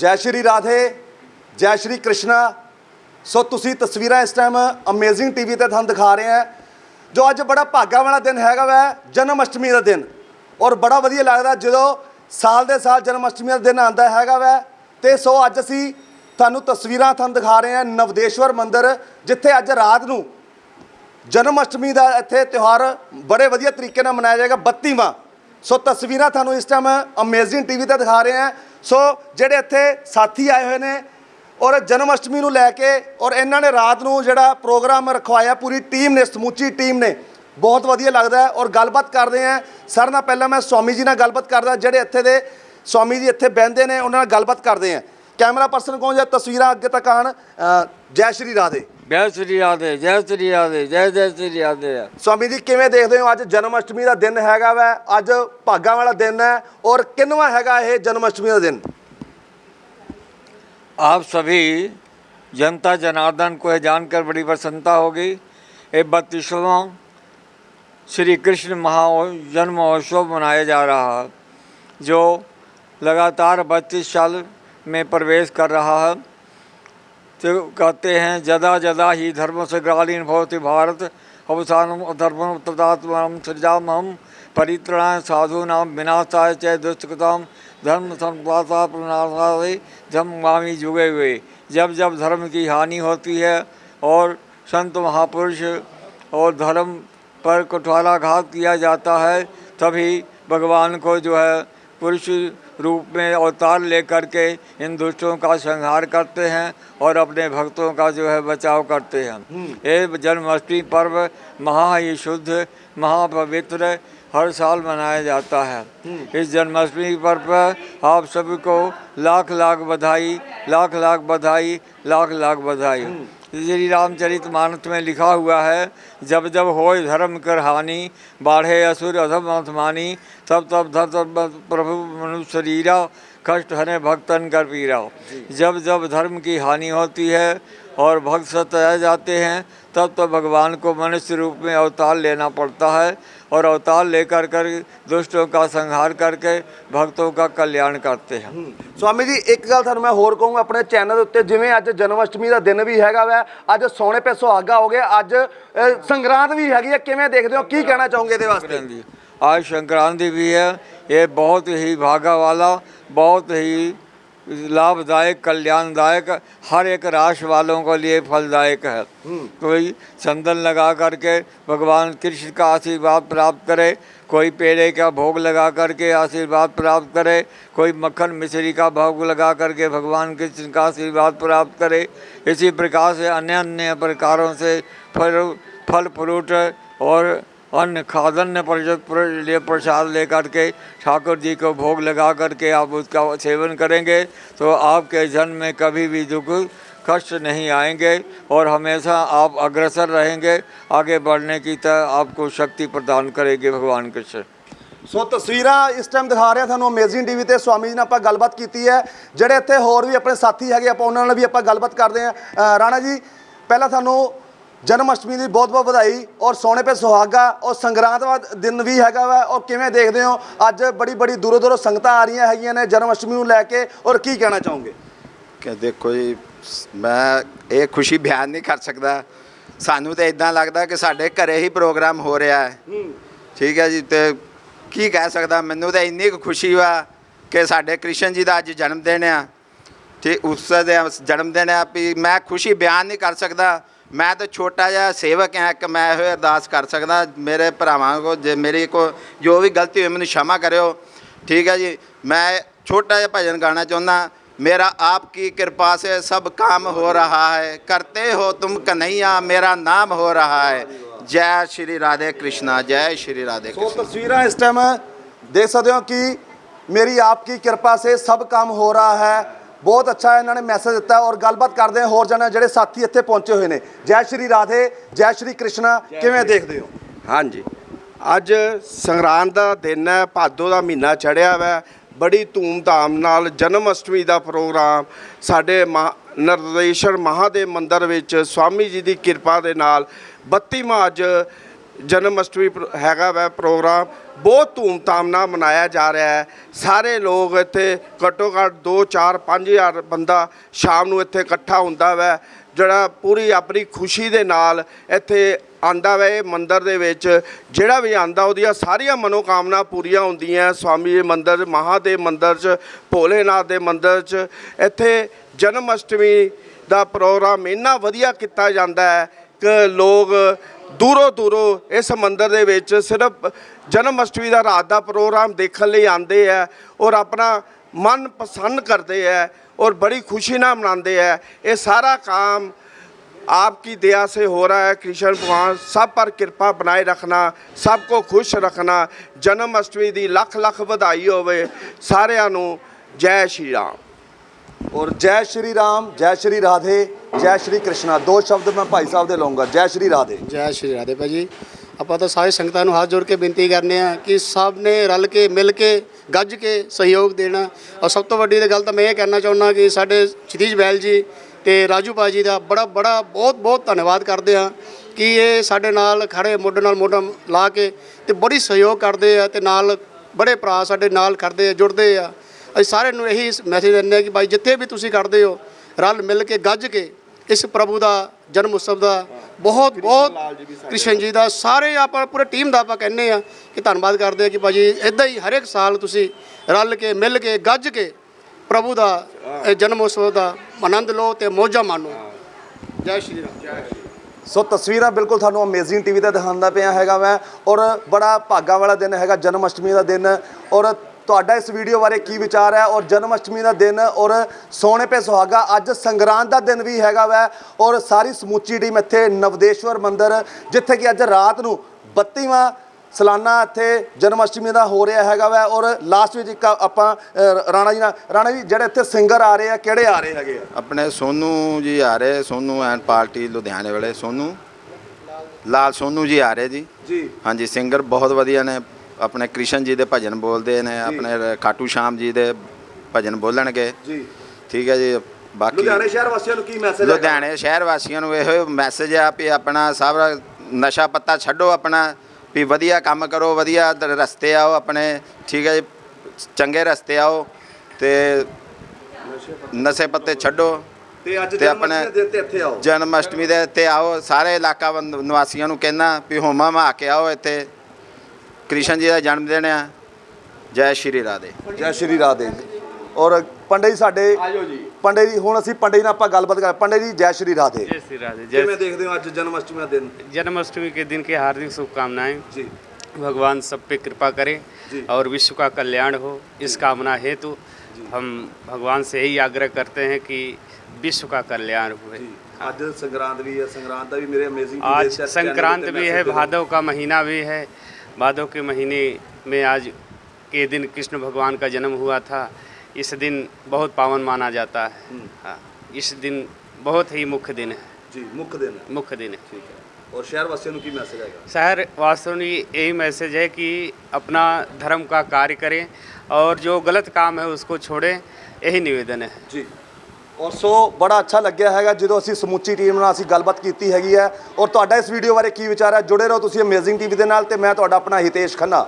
ਜੈ ਸ਼੍ਰੀ ਰਾਧੇ, ਜੈ ਸ਼੍ਰੀ ਕ੍ਰਿਸ਼ਨਾ। ਸੋ ਤੁਸੀਂ ਤਸਵੀਰਾਂ ਇਸ ਟਾਈਮ ਅਮੇਜ਼ਿੰਗ ਟੀਵੀ ਤੇ ਤੁਹਾਨੂੰ ਦਿਖਾ ਰਹੇ ਹਾਂ, ਜੋ ਅੱਜ ਬੜਾ ਭਾਗਾ ਵਾਲਾ ਦਿਨ ਹੈਗਾ ਵੈ, ਜਨਮ ਅਸ਼ਟਮੀ ਦਾ ਦਿਨ। ਔਰ ਬੜਾ ਵਧੀਆ ਲੱਗਦਾ ਜਦੋਂ ਸਾਲ ਦੇ ਸਾਲ ਜਨਮ ਅਸ਼ਟਮੀ ਦਾ ਦਿਨ ਆਉਂਦਾ ਹੈਗਾ ਵੈ। ਤੇ ਸੋ ਅੱਜ ਅਸੀਂ ਤੁਹਾਨੂੰ ਤਸਵੀਰਾਂ ਤੁਹਾਨੂੰ ਦਿਖਾ ਰਹੇ ਹਾਂ ਨਵਦੇਸ਼ਵਰ ਮੰਦਿਰ, ਜਿੱਥੇ ਅੱਜ ਰਾਤ ਨੂੰ ਜਨਮ ਅਸ਼ਟਮੀ ਦਾ ਇੱਥੇ ਤਿਉਹਾਰ ਬੜੇ ਵਧੀਆ ਤਰੀਕੇ ਨਾਲ ਮਨਾਇਆ ਜਾਏਗਾ 32ਵਾਂ ਸੋ ਤਸਵੀਰਾਂ ਤੁਹਾਨੂੰ ਇਸ ਟਾਈਮ ਅਮੇਜ਼ਿੰਗ ਟੀਵੀ ਤੇ ਦਿਖਾ ਰਹੇ ਹਾਂ। ਸੋ ਜਿਹੜੇ ਇੱਥੇ ਸਾਥੀ ਆਏ ਹੋਏ ਨੇ ਔਰ ਜਨਮ ਅਸ਼ਟਮੀ ਨੂੰ ਲੈ ਕੇ ਔਰ ਇਹਨਾਂ ਨੇ ਰਾਤ ਨੂੰ ਜਿਹੜਾ ਪ੍ਰੋਗਰਾਮ ਰਖਵਾਇਆ, ਪੂਰੀ ਟੀਮ ਨੇ, ਸਮੁੱਚੀ ਟੀਮ ਨੇ, ਬਹੁਤ ਵਧੀਆ ਲੱਗਦਾ ਔਰ ਗੱਲਬਾਤ ਕਰਦੇ ਆ ਸਰ ਨਾਲ ਪਹਿਲਾਂ ਮੈਂ ਸਵਾਮੀ ਜੀ ਨਾਲ ਗੱਲਬਾਤ ਕਰਦਾ, ਜਿਹੜੇ ਇੱਥੇ ਦੇ ਸਵਾਮੀ ਜੀ ਇੱਥੇ ਬਹਿੰਦੇ ਨੇ, ਉਹਨਾਂ ਨਾਲ ਗੱਲਬਾਤ ਕਰਦੇ ਆ ਕੈਮਰਾ ਪਰਸਨ ਕੌਣ ਜਾਂ ਤਸਵੀਰਾਂ ਅੱਗੇ ਤੱਕ ਆਣ ਜੈ ਸ਼੍ਰੀ ਰਾਧੇ। ਜੈ ਸ੍ਰੀ ਰਾਧੇ ਜੈ ਸ੍ਰੀ ਰਾਧੇ ਜੈ ਜੈ ਸ੍ਰੀ ਰਾਧੇ ਸਵਾਮੀ ਜੀ ਕਿਵੇਂ ਦੇਖਦੇ ਹੋ ਅੱਜ ਜਨਮ ਅਸ਼ਟਮੀ ਦਾ ਦਿਨ ਹੈਗਾ ਵੈ ਅੱਜ ਭਾਗਾਂ ਵਾਲਾ ਦਿਨ ਹੈ ਔਰ ਕਿੰਨਵਾ ਹੈਗਾ ਇਹ ਜਨਮ ਅਸ਼ਟਮੀ ਦਾ ਦਿਨ आप सभी जनता जनार्दन को यह जानकर बड़ी प्रसन्नता होगी ये बत्तीसवां श्री कृष्ण महा जन्म महोत्सव मनाया जा रहा है जो लगातार बत्तीस साल में प्रवेश कर रहा है तो कहते हैं, जदा जदा ही धर्म से ग्रालीन भवति भारत, अवसानम धर्म तदात्म सृजाम परित्राण साधूनाम विनाशाय चय दुष्कृताम, धर्म संपाता प्रणाशाय धर्मगामी जुगे हुए। जब जब धर्म की हानि होती है और संत महापुरुष और धर्म पर कुठाराघात किया जाता है, तभी भगवान को जो है पुरुष रूप में अवतार लेकर के इन दुष्टों का संहार करते हैं और अपने भक्तों का जो है बचाव करते हैं। ये जन्माष्टमी पर्व महा ही शुद्ध महापवित्र हर साल मनाया जाता है। इस जन्माष्टमी पर्व पर आप सभी को लाख लाख बधाई लाख लाख बधाई लाख लाख बधाई। श्री रामचरित मानस में लिखा हुआ है जब जब होय धर्म कर हानि बाढ़े असुर अधम अधमानी तब तब धर तब प्रभु मनुष्य शरीरा कष्ट हरे भक्तन कर पीरा जब जब धर्म की हानि होती है और भक्त सताए जाते हैं तब तो भगवान को मनुष्य रूप में अवतार लेना पड़ता है और अवतार लेकर कर दुष्टों का संहार करके भक्तों का कल्याण करते हैं ਸਵਾਮੀ ਜੀ ਇੱਕ ਗੱਲ ਤੁਹਾਨੂੰ ਮੈਂ ਹੋਰ ਕਹੂੰਗਾ ਆਪਣੇ ਚੈਨਲ ਦੇ ਉੱਤੇ ਜਿਵੇਂ ਅੱਜ ਜਨਮ ਅਸ਼ਟਮੀ ਦਾ ਦਿਨ ਵੀ ਹੈਗਾ ਵੈ ਅੱਜ ਸੋਨੇ ਪੇ ਸੁਹਾਗਾ ਹੋ ਗਿਆ ਅੱਜ ਅ, ਸੰਗਰਾਂਦ ਵੀ ਹੈਗੀ ਹੈ ਕਿਵੇਂ ਦੇਖਦੇ ਹੋ ਕੀ ਕਹਿਣਾ ਚਾਹੋਗੇ ਇਹਦੇ ਵਾਸਤੇ संक्रांति आज संक्रांति भी है ये बहुत ही भागा वाला बहुत ही लाभदायक कल्याणदायक हर एक राशि वालों के लिए फलदायक है। कोई चंदन लगा करके भगवान कृष्ण का आशीर्वाद प्राप्त करे कोई पेड़े का भोग लगा करके आशीर्वाद प्राप्त करे कोई मक्खन मिश्री का भोग लगा करके भगवान कृष्ण का आशीर्वाद प्राप्त करे इसी प्रकार से अन्य अन्य प्रकारों से फल फल फ्रूट और अन्न खादन प्रजत प्र- लिए प्रसाद लेकर के ठाकुर जी को भोग लगा करके आप उसका सेवन करेंगे तो आपके जन्म में कभी भी दुख कष्ट नहीं आएंगे और हमेशा आप अग्रसर रहेंगे आगे बढ़ने की तरह आपको शक्ति प्रदान करेंगे भगवान कृष्ण ਸੋ ਤਸਵੀਰਾਂ ਇਸ ਟਾਈਮ ਦਿਖਾ ਰਿਹਾ ਤੁਹਾਨੂੰ ਅਮੇਜ਼ਿੰਗ ਟੀਵੀ ਤੇ ਸਵਾਮੀ ਜੀ ਨਾਲ ਆਪਾਂ ਗੱਲਬਾਤ ਕੀਤੀ ਹੈ ਜਿਹੜੇ ਇੱਥੇ ਹੋਰ ਵੀ ਆਪਣੇ ਸਾਥੀ ਹੈਗੇ ਆਪਾਂ ਉਹਨਾਂ ਨਾਲ ਵੀ ਆਪਾਂ ਗੱਲਬਾਤ ਕਰਦੇ ਹਾਂ ਅ, ਰਾਣਾ ਜੀ ਪਹਿਲਾਂ ਤੁਹਾਨੂੰ ਜਨਮ ਅਸ਼ਟਮੀ ਦੀ ਬਹੁਤ ਬਹੁਤ ਵਧਾਈ ਔਰ ਸੋਨੇ ਪੇ ਸੁਹਾਗਾ ਔਰ ਸੰਗਰਾਂਦ ਦਾ ਦਿਨ ਵੀ ਹੈਗਾ ਵਾ ਔਰ ਕਿਵੇਂ ਦੇਖਦੇ ਹੋ? ਅੱਜ ਬੜੀ ਬੜੀ ਦੂਰੋਂ ਦੂਰੋਂ ਸੰਗਤਾਂ ਆ ਰਹੀਆਂ ਹੈਗੀਆਂ ਨੇ ਜਨਮ ਅਸ਼ਟਮੀ ਨੂੰ ਲੈ ਕੇ ਔਰ ਕੀ ਕਹਿਣਾ ਚਾਹੋਗੇ? ਕਿ ਦੇਖੋ ਜੀ ਮੈਂ ਇਹ ਖੁਸ਼ੀ ਬਿਆਨ ਨਹੀਂ ਕਰ ਸਕਦਾ। ਸਾਨੂੰ ਤਾਂ ਇਦਾਂ ਲੱਗਦਾ ਕਿ ਸਾਡੇ ਘਰੇ ਹੀ ਪ੍ਰੋਗਰਾਮ ਹੋ ਰਿਹਾ ਹੈ। ਠੀਕ ਹੈ ਜੀ ਤੇ ਕੀ ਕਹਿ ਸਕਦਾ? ਮੈਨੂੰ ਤਾਂ ਇੰਨੀ ਖੁਸ਼ੀ ਵਾ ਕਿ ਸਾਡੇ ਕ੍ਰਿਸ਼ਨ ਜੀ ਦਾ ਅੱਜ ਜਨਮ ਦਿਨ ਆ। ਤੇ ਉਸ ਦੇ ਜਨਮ ਦਿਨ ਆ ਵੀ ਮੈਂ ਖੁਸ਼ੀ ਬਿਆਨ ਨਹੀਂ ਕਰ ਸਕਦਾ। ਮੈਂ ਤਾਂ ਛੋਟਾ ਜਿਹਾ ਸੇਵਕ ਹਾਂ ਕਿ ਮੈਂ ਇਹ ਅਰਦਾਸ ਕਰ ਸਕਦਾ ਮੇਰੇ ਭਰਾਵਾਂ ਕੋ ਜੇ ਮੇਰੀ ਕੋ ਜੋ ਵੀ ਗਲਤੀ ਹੋਈ ਮੈਨੂੰ क्षमा ਕਰਿਓ ਠੀਕ ਹੈ ਜੀ ਮੈਂ ਛੋਟਾ ਜਿਹਾ ਭਜਨ ਗਾਣਾ ਚਾਹੁੰਦਾ मेरा आपकी कृपा से सब काम हो रहा है करते हो तुम कन्हैया मेरा नाम हो रहा है जय श्री राधे कृष्णा जय श्री राधे ਸੋ कृष्णा ਤਸਵੀਰਾਂ ਇਸ ਟਾਈਮ ਦੇਖ ਸਕਦੇ ਹੋ ਕਿ ਮੇਰੀ ਆਪਕੀ ਕਿਰਪਾ ਸੇ ਸਭ ਕੰਮ ਹੋ ਰਹਾ ਹੈ ਬਹੁਤ ਅੱਛਾ ਇਹਨਾਂ ਨੇ ਮੈਸੇਜ ਦਿੱਤਾ ਔਰ ਗੱਲਬਾਤ ਕਰਦੇ ਹਾਂ ਹੋਰ ਜਣੇ ਜਿਹੜੇ ਸਾਥੀ ਇੱਥੇ ਪਹੁੰਚੇ ਹੋਏ ਨੇ। ਜੈ ਸ਼੍ਰੀ ਰਾਧੇ ਜੈ ਸ਼੍ਰੀ ਕ੍ਰਿਸ਼ਨਾ ਕਿਵੇਂ ਦੇਖਦੇ ਹੋ? ਹਾਂਜੀ। ਅੱਜ ਸੰਗਰਾਂਦ ਦਾ ਦਿਨ ਹੈ ਭਾਦੋ ਦਾ ਮਹੀਨਾ ਚੜਿਆ ਵੈ। ਬੜੀ ਧੂਮ-ਧਾਮ ਨਾਲ ਜਨਮ ਅਸ਼ਟਮੀ ਦਾ ਪ੍ਰੋਗਰਾਮ ਸਾਡੇ ਨਰਦੇਸ਼ਰ ਮਹਾਦੇਵ ਮੰਦਿਰ ਵਿੱਚ ਸਵਾਮੀ ਜੀ ਦੀ ਕਿਰਪਾ ਦੇ ਨਾਲ 32ਵਾਂ ਅੱਜ ਜਨਮ ਅਸ਼ਟਮੀ ਪ੍ਰ- ਹੈਗਾ ਵੈ ਪ੍ਰੋਗਰਾਮ। ਬਹੁਤ ਧੂਮਧਾਮ ਨਾਲ ਮਨਾਇਆ ਜਾ ਰਿਹਾ ਹੈ। ਸਾਰੇ ਲੋਕ ਇੱਥੇ ਘੱਟੋ ਘੱਟ 2 4 5000 ਬੰਦਾ ਸ਼ਾਮ ਨੂੰ ਇੱਥੇ ਇਕੱਠਾ ਹੁੰਦਾ ਵੈ। ਜਿਹੜਾ ਪੂਰੀ ਆਪਣੀ ਖੁਸ਼ੀ ਦੇ ਨਾਲ ਇੱਥੇ ਆਂਦਾ ਵੈ, ਇਹ ਮੰਦਿਰ ਦੇ ਵਿੱਚ। ਜਿਹੜਾ ਵੀ ਆਂਦਾ ਉਹਦੀਆਂ ਸਾਰੀਆਂ ਮਨੋਕਾਮਨਾ ਪੂਰੀਆਂ ਹੁੰਦੀਆਂ। ਸਵਾਮੀ ਦੇ ਮੰਦਿਰ ਮਹਾਦੇਵ ਮੰਦਿਰ 'ਚ, ਭੋਲੇਨਾਥ ਦੇ ਮੰਦਿਰ 'ਚ। ਇੱਥੇ ਜਨਮ ਅਸ਼ਟਮੀ ਦਾ ਪ੍ਰੋਗਰਾਮ ਇੰਨਾ ਵਧੀਆ ਕੀਤਾ ਜਾਂਦਾ ਹੈ ਕਿ ਲੋਕ ਦੂਰੋਂ ਦੂਰੋਂ ਇਸ ਮੰਦਿਰ ਦੇ ਵਿੱਚ ਸਿਰਫ ਜਨਮ ਅਸ਼ਟਮੀ ਦਾ ਰਾਤ ਦਾ ਪ੍ਰੋਗਰਾਮ ਦੇਖਣ ਲਈ ਆਉਂਦੇ ਹੈ ਔਰ ਆਪਣਾ ਮਨ ਪਸੰਦ ਕਰਦੇ ਹੈ ਔਰ ਬੜੀ ਖੁਸ਼ੀ ਨਾਲ ਮਨਾਉਂਦੇ ਹੈ ਇਹ ਸਾਰਾ काम आपकी दया से हो रहा है कृष्ण भगवान सब पर कृपा बनाए रखना सबको खुश रखना जन्म अष्टमी ਦੀ ਲੱਖ ਲੱਖ ਵਧਾਈ ਹੋਵੇ ਸਾਰਿਆਂ ਨੂੰ ਜੈ ਸ਼੍ਰੀ ਰਾਮ ਔਰ ਜੈ ਸ਼੍ਰੀ ਰਾਮ, ਜੈ ਸ਼੍ਰੀ ਰਾਧੇ, ਜੈ ਸ਼੍ਰੀ ਕ੍ਰਿਸ਼ਨਾ। ਦੋ ਸ਼ਬਦ ਮੈਂ ਭਾਈ ਸਾਹਿਬ ਦੇ ਲਵਾਂਗਾ ਜੈ ਸ਼੍ਰੀ ਰਾਧੇ। ਜੈ ਸ਼੍ਰੀ ਰਾਧੇ ਭਾਜੀ। ਆਪਾਂ ਤਾਂ ਸਾਰੇ ਸੰਗਤਾਂ ਨੂੰ ਹੱਥ ਜੋੜ ਕੇ ਬੇਨਤੀ ਕਰਨੇ ਆ ਕਿ ਸਭ ਨੇ ਰਲ ਕੇ, ਮਿਲ ਕੇ, ਗੱਜ ਕੇ ਸਹਿਯੋਗ ਦੇਣਾ। ਔਰ ਸਭ ਤੋਂ ਵੱਡੀ ਤਾਂ ਗੱਲ ਤਾਂ ਮੈਂ ਇਹ ਕਹਿਣਾ ਚਾਹੁੰਦਾ ਕਿ ਸਾਡੇ ਸ਼ਤੀਸ਼ ਬੈਲ ਜੀ ਤੇ ਰਾਜੂ ਭਾਜੀ ਦਾ ਬੜਾ ਬੜਾ, ਬਹੁਤ ਬਹੁਤ ਧੰਨਵਾਦ ਕਰਦੇ ਆ ਕਿ ਇਹ ਸਾਡੇ ਨਾਲ ਖੜੇ, ਮੋਢੇ ਨਾਲ ਮੋਢਾ ਲਾ ਕੇ ਤੇ ਬੜੀ ਸਹਿਯੋਗ ਕਰਦੇ ਆ ਤੇ ਨਾਲ ਬੜੇ ਭਰਾ ਸਾਡੇ ਨਾਲ ਖੜਦੇ ਆ, ਜੁੜਦੇ ਆ। ਅਸੀਂ ਸਾਰਿਆਂ ਨੂੰ ਇਹੀ ਮੈਸੇਜ ਦਿੰਦੇ ਆ ਕਿ ਭਾਈ ਜਿੱਥੇ ਵੀ ਤੁਸੀਂ ਕਰਦੇ ਹੋ ਰਲ ਮਿਲ ਕੇ ਗੱਜ ਕੇ ਇਸ ਪ੍ਰਭੂ ਦਾ ਜਨਮ ਉਤਸਵ ਦਾ ਬਹੁਤ ਬਹੁਤ ਕ੍ਰਿਸ਼ਨ ਜੀ ਦਾ ਸਾਰੇ ਆਪਾਂ ਪੂਰੇ ਟੀਮ ਦਾ ਆਪਾਂ ਕਹਿੰਦੇ ਆ ਕਿ ਧੰਨਵਾਦ ਕਰਦੇ ਆ ਕਿ ਭਾਜੀ ਇਦਾਂ ਹੀ ਹਰ ਇੱਕ ਸਾਲ ਤੁਸੀਂ ਰਲ ਕੇ ਮਿਲ ਕੇ ਗੱਜ ਕੇ ਪ੍ਰਭੂ ਦਾ ਇਹ ਜਨਮ ਉਤਸਵ ਦਾ ਆਨੰਦ ਲਓ ਤੇ ਮੌਜਾਂ ਮਾਣੋ। ਜੈ ਸ਼੍ਰੀ ਰਾਮ। ਸੋ ਤਸਵੀਰਾਂ ਬਿਲਕੁਲ ਤੁਹਾਨੂੰ ਅਮੇਜ਼ਿੰਗ ਟੀਵੀ ਤੇ ਦਿਖਾਉਂਦਾ ਪਿਆ ਹੈਗਾ ਮੈਂ ਔਰ ਬੜਾ ਭਾਗਾ ਵਾਲਾ ਦਿਨ ਹੈਗਾ ਜਨਮ ਅਸ਼ਟਮੀ ਦਾ ਦਿਨ ਔਰ ਤੁਹਾਡਾ ਇਸ ਵੀਡੀਓ ਬਾਰੇ ਕੀ ਵਿਚਾਰ ਹੈ ਔਰ ਜਨਮ ਅਸ਼ਟਮੀ ਦਾ ਦਿਨ ਔਰ ਸੋਨੇ ਪੇ ਸੁਹਾਗਾ ਅੱਜ ਸੰਗਰਾਂਦ ਦਾ ਦਿਨ ਵੀ ਹੈਗਾ ਵੈ ਔਰ ਸਾਰੀ ਸਮੁੱਚੀ ਟੀਮ ਇੱਥੇ ਨਵਦੇਸ਼ਵਰ ਮੰਦਿਰ ਜਿੱਥੇ ਕਿ ਅੱਜ ਰਾਤ ਨੂੰ 32ਵਾਂ ਸਾਲਾਨਾ ਇੱਥੇ ਜਨਮ ਅਸ਼ਟਮੀ ਦਾ ਹੋ ਰਿਹਾ ਹੈਗਾ ਵੈ ਔਰ ਲਾਸਟ ਵਿੱਚ ਇੱਕ ਆਪਾਂ ਅ, ਰਾਣਾ ਜੀ ਨਾਲ ਰਾਣਾ ਜੀ ਜਿਹੜੇ ਇੱਥੇ ਸਿੰਗਰ ਆ ਰਹੇ ਆ ਕਿਹੜੇ ਆ ਰਹੇ ਹੈਗੇ ਆ? ਆਪਣੇ ਸੋਨੂ ਜੀ ਆ ਰਹੇ ਸੋਨੂ ਐਂਡ ਪਾਰਟੀ ਲੁਧਿਆਣੇ ਵਾਲੇ ਸੋਨੂ? ਲਾਲ ਸੋਨੂ ਜੀ ਆ ਰਹੇ ਜੀ। ਜੀ। ਹਾਂਜੀ ਸਿੰਗਰ ਬਹੁਤ ਵਧੀਆ ਨੇ ਆਪਣੇ ਕ੍ਰਿਸ਼ਨ ਜੀ ਦੇ ਭਜਨ ਬੋਲਦੇ ਨੇ ਆਪਣੇ ਖਾਟੂ ਸ਼ਾਮ ਜੀ ਦੇ ਭਜਨ ਬੋਲਣਗੇ। ਜੀ। ਠੀਕ ਹੈ ਜੀ ਬਾਕੀ ਲੁਧਿਆਣੇ ਸ਼ਹਿਰ ਵਾਸੀਆਂ ਨੂੰ ਕੀ ਮੈਸੇਜ ਹੈ ਲੁਧਿਆਣੇ ਸ਼ਹਿਰ ਵਾਸੀਆਂ ਨੂੰ ਇਹੋ ਮੈਸੇਜ ਆ ਵੀ ਆਪਣਾ ਸਭ ਨਸ਼ਾ ਪੱਤਾ ਛੱਡੋ ਆਪਣਾ ਵੀ ਵਧੀਆ ਕੰਮ ਕਰੋ ਵਧੀਆ ਰਸਤੇ ਆਓ ਆਪਣੇ ਠੀਕ ਹੈ ਜੀ ਚੰਗੇ ਰਸਤੇ ਆਓ ਤੇ ਨਸ਼ੇ ਪੱਤੇ ਛੱਡੋ ਤੇ ਅੱਜ ਤੇ ਜਨਮ ਆਪਣੇ- ਅਸ਼ਟਮੀ ਦੇ ਤੇ ਇੱਥੇ ਆਓ। ਜਨਮ ਅਸ਼ਟਮੀ ਦੇ ਇੱਥੇ ਆਓ ਸਾਰੇ ਇਲਾਕਾ ਨਿਵਾਸੀਆਂ ਨੂੰ ਕਹਿਣਾ ਵੀ ਹੋਮਾ ਮਾ ਕੇ ਆਓ ਇੱਥੇ। ਕ੍ਰਿਸ਼ਨ ਜੀ ਦਾ ਜਨਮ ਦਿਨ ਆ ਜੈ ਸ਼੍ਰੀ ਰਾਧੇ ਜੈ ਸ਼੍ਰੀ ਰਾਧੇ ਔਰ ਪੰਡਿਤ ਜੀ ਸਾਡੇ ਆਜੋ ਜੀ ਪੰਡਿਤ ਜੀ ਹੁਣ ਅਸੀਂ ਪੰਡਿਤ ਜੀ ਨਾਲ ਆਪਾਂ ਗੱਲਬਾਤ ਕਰ ਪੰਡਿਤ ਜੀ ਜੈ ਸ਼੍ਰੀ ਰਾਧੇ जय श्री राधे जय ਕਿਵੇਂ ਦੇਖਦੇ ਹੋ ਅੱਜ ਜਨਮ ਅਸ਼ਟਮੀ ਦਾ ਦਿਨ जन्माष्टमी के दिन की हार्दिक शुभकामनाएं ਜੀ भगवान सब पे कृपा करें जी। और विश्व का कल्याण हो इस कामना हेतु हम भगवान से यही आग्रह करते हैं कि विश्व का कल्याण हुए ਅੱਜ ਸੰਗਰਾਂਦ ਵੀ ਹੈ ਸੰਗਰਾਂਦ ਦਾ ਵੀ ਮੇਰੇ ਅਮੇਜ਼ਿੰਗ आज संक्रांत भी है भादव का महीना भी है भादों के महीने में आज के दिन कृष्ण भगवान का जन्म हुआ था। इस दिन बहुत पावन माना जाता है। हम्म। हाँ इस दिन बहुत ही मुख्य दिन है। जी मुख्य दिन है। मुख्य दिन है। ठीक है। और शहर वासियों की मैसेज आएगा? शहर वासियों की यही मैसेज है कि अपना धर्म का कार्य करें और जो गलत काम है उसको छोड़ें। यही निवेदन है। जी। ਔਰ ਸੋ ਬੜਾ ਅੱਛਾ ਲੱਗਿਆ ਹੈਗਾ ਜਦੋਂ ਅਸੀਂ ਸਮੁੱਚੀ ਟੀਮ ਨਾਲ ਅਸੀਂ ਗੱਲਬਾਤ ਕੀਤੀ ਹੈਗੀ ਹੈ। ਔਰ ਤੁਹਾਡਾ ਇਸ ਵੀਡੀਓ ਬਾਰੇ ਕੀ ਵਿਚਾਰ ਹੈ? ਜੁੜੇ ਰਹੋ ਤੁਸੀਂ ਅਮੇਜ਼ਿੰਗ ਟੀਵੀ ਦੇ ਨਾਲ ਤੇ ਮੈਂ ਤੁਹਾਡਾ ਆਪਣਾ ਹਿਤੇਸ਼ ਖੰਨਾ।